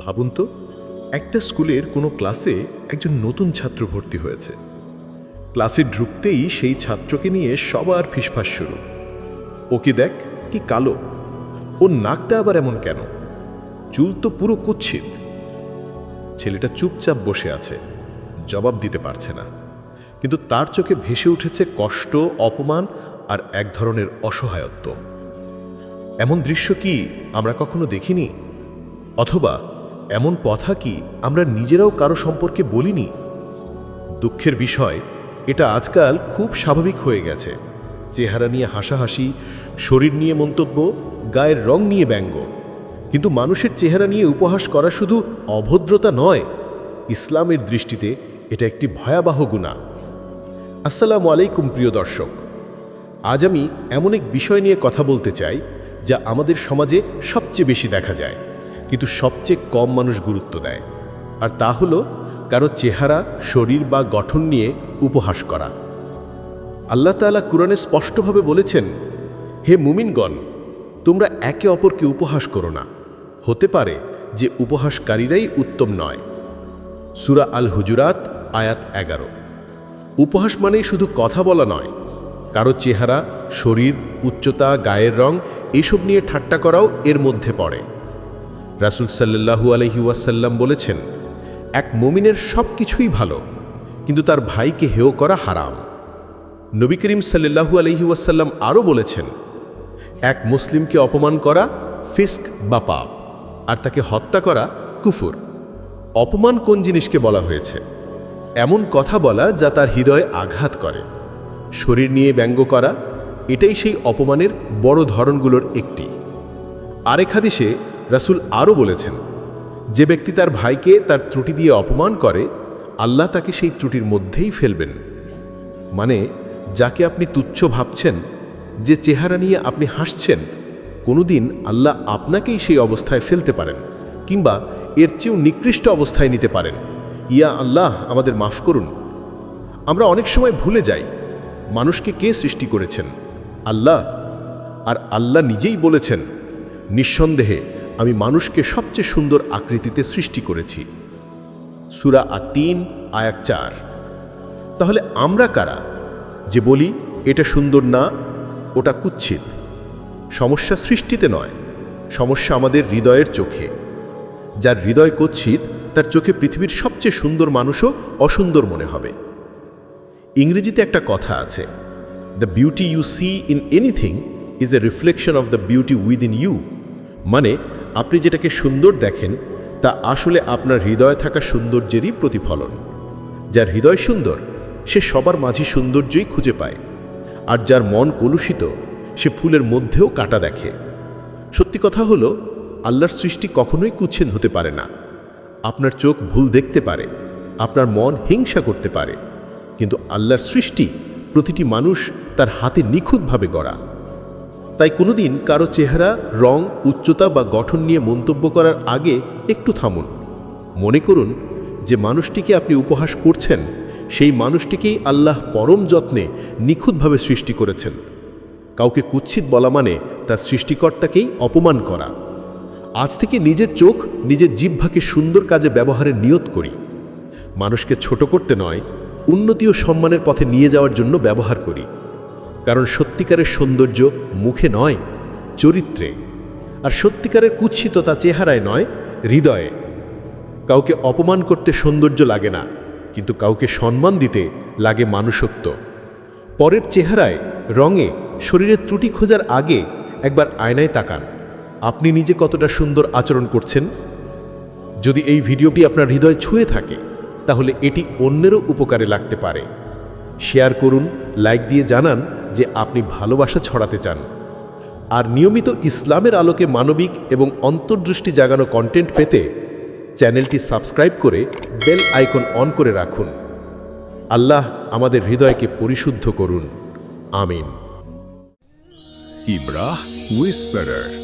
ভাবুন তো, একটা স্কুলের কোনো ক্লাসে একজন নতুন ছাত্র ভর্তি হয়েছে। ক্লাসে ঢুকতেই সেই ছাত্রকে নিয়ে সবার ফিসফাস শুরু। ওকে দেখ, কি কালো। ওর নাকটা আবার এমন কেন? চুল তো পুরো কুচ্ছিত ছেলেটা চুপচাপ বসে আছে, জবাব দিতে পারছে না। কিন্তু তার চোখে ভেসে উঠেছে কষ্ট, অপমান আর এক ধরনের অসহায়ত্ব। এমন দৃশ্য কি আমরা কখনো দেখিনি? অথবা এমন কথা কি আমরা নিজেরাও কারও সম্পর্কে বলিনি? দুঃখের বিষয়, এটা আজকাল খুব স্বাভাবিক হয়ে গেছে। চেহারা নিয়ে হাসাহাসি, শরীর নিয়ে মন্তব্য, গায়ের রং নিয়ে ব্যঙ্গ। কিন্তু মানুষের চেহারা নিয়ে উপহাস করা শুধু অভদ্রতা নয়, ইসলামের দৃষ্টিতে এটা একটি ভয়াবহ গুণা। আসসালামু আলাইকুম, প্রিয় দর্শক। আজ আমি এমন এক বিষয় নিয়ে কথা বলতে চাই, যা আমাদের সমাজে সবচেয়ে বেশি দেখা যায়। কিন্তু সবচেয়ে কম মানুষ গুরুত্ব দেয়। আর তা হলো কারও চেহারা, শরীর বা গঠন নিয়ে উপহাস করা। আল্লাহ তাআলা কুরআনে স্পষ্টভাবে বলেছেন, হে মুমিনগণ, তোমরা একে অপরকে উপহাস করো না। হতে পারে যে উপহাসকারীরাই উত্তম নয়। সুরা আল হুজুরাত আয়াত এগারো। উপহাস মানেই শুধু কথা বলা নয়। কারও চেহারা, শরীর, উচ্চতা, গায়ের রং, এসব নিয়ে ঠাট্টা করাও এর মধ্যে পড়ে। রাসুল সাল্লাহু আলহি ওয়াসাল্লাম বলেছেন, এক মমিনের সব কিছুই ভালো, কিন্তু তার ভাইকে হেয় করা হারাম। নবী করিম সাল্লাহু আলহি ওয়াসাল্লাম আরও বলেছেন, এক মুসলিমকে অপমান করা ফিস্ক বা পাপ, আর তাকে হত্যা করা কুফুর। অপমান কোন জিনিসকে বলা হয়েছে? এমন কথা বলা যা তার হৃদয়ে আঘাত করে। শরীর নিয়ে ব্যঙ্গ করা, এটাই সেই অপমানের বড় ধরনগুলোর একটি। আরেক হাদিসে রাসূল আরও বলেছেন, যে ব্যক্তি তার ভাইকে তার ত্রুটি দিয়ে অপমান করে, আল্লাহ তাকে সেই ত্রুটির মধ্যেই ফেলবেন। মানে যাকে আপনি তুচ্ছ ভাবছেন, যে চেহারা নিয়ে আপনি হাসছেন, কোনোদিন আল্লাহ আপনাকেই সেই অবস্থায় ফেলতে পারেন, কিংবা এর চেয়েও নিকৃষ্ট অবস্থায় নিতে পারেন। ইয়া আল্লাহ, আমাদের মাফ করুন। আমরা অনেক সময় ভুলে যাই, মানুষকে কে সৃষ্টি করেছেন? আল্লাহ। আর আল্লাহ নিজেই বলেছেন, নিঃসন্দেহে আমি মানুষকে সবচেয়ে সুন্দর আকৃতিতে সৃষ্টি করেছি। সুরা আতিন আয়াক চার। তাহলে আমরা কারা যে বলি, এটা সুন্দর না, ওটা কুচ্ছিত সমস্যা সৃষ্টিতে নয়, সমস্যা আমাদের হৃদয়ের চোখে। যার হৃদয় কুৎসিত, তার চোখে পৃথিবীর সবচেয়ে সুন্দর মানুষও অসুন্দর মনে হবে। ইংরেজিতে একটা কথা আছে the beauty you see in anything is a reflection of the beauty within you মানে আপনি যেটাকে সুন্দর দেখেন, তা আসলে আপনার হৃদয়ে থাকা সৌন্দর্যেরই প্রতিফলন। যার হৃদয় সুন্দর, সে সবার মাঝে সৌন্দর্যই খুঁজে পায়। আর যার মন কলুষিত, সে ফুলের মধ্যেও কাটা দেখে। সত্যি কথা হলো, আল্লাহর সৃষ্টি কখনোই কুচ্ছেদ হতে পারে না। আপনার চোখ ভুল দেখতে পারে, আপনার মন হিংসা করতে পারে। কিন্তু আল্লাহর সৃষ্টি প্রতিটি মানুষ তার হাতে নিখুঁতভাবে গড়া। তাই কোনোদিন কারও চেহারা, রং, উচ্চতা বা গঠন নিয়ে মন্তব্য করার আগে একটু থামুন। মনে করুন যে মানুষটিকে আপনি উপহাস করছেন, সেই মানুষটিকেই আল্লাহ পরম যত্নে নিখুঁতভাবে সৃষ্টি করেছেন। কাউকে কুৎসিত বলা মানে তার সৃষ্টিকর্তাকেই অপমান করা। আজ থেকে নিজের চোখ, নিজের জিহ্বাকে সুন্দর কাজে ব্যবহারের নিয়ত করি। মানুষকে ছোট করতে নয়, উন্নতি ও সম্মানের পথে নিয়ে যাওয়ার জন্য ব্যবহার করি। কারণ সত্যিকারের সৌন্দর্য মুখে নয়, চরিত্রে। আর সত্যিকারের কুৎসিততা চেহারায় নয়, হৃদয়ে। কাউকে অপমান করতে সৌন্দর্য লাগে না, কিন্তু কাউকে সম্মান দিতে লাগে মানুষত্ব। পরের চেহারায়, রঙে, শরীরের ত্রুটি খোঁজার আগে একবার আয়নায় তাকান। আপনি নিজে কতটা সুন্দর আচরণ করছেন? যদি এই ভিডিওটি আপনার হৃদয় ছুঁয়ে থাকে, তাহলে এটি অন্যেরও উপকারে লাগতে পারে। শেয়ার করুন লাইক দিয়ে জানান যে আপনি ভালোবাসা ছড়াতে চান। আর নিয়মিত ইসলামের আলোকে মানবিক এবং অন্তর্দৃষ্টি জাগানো কন্টেন্ট পেতে চ্যানেলটি সাবস্ক্রাইব করে বেল আইকন অন করে রাখুন। আল্লাহ আমাদের হৃদয়কে পরিশুদ্ধ করুন। আমিন। ইব্রাহ Whisperer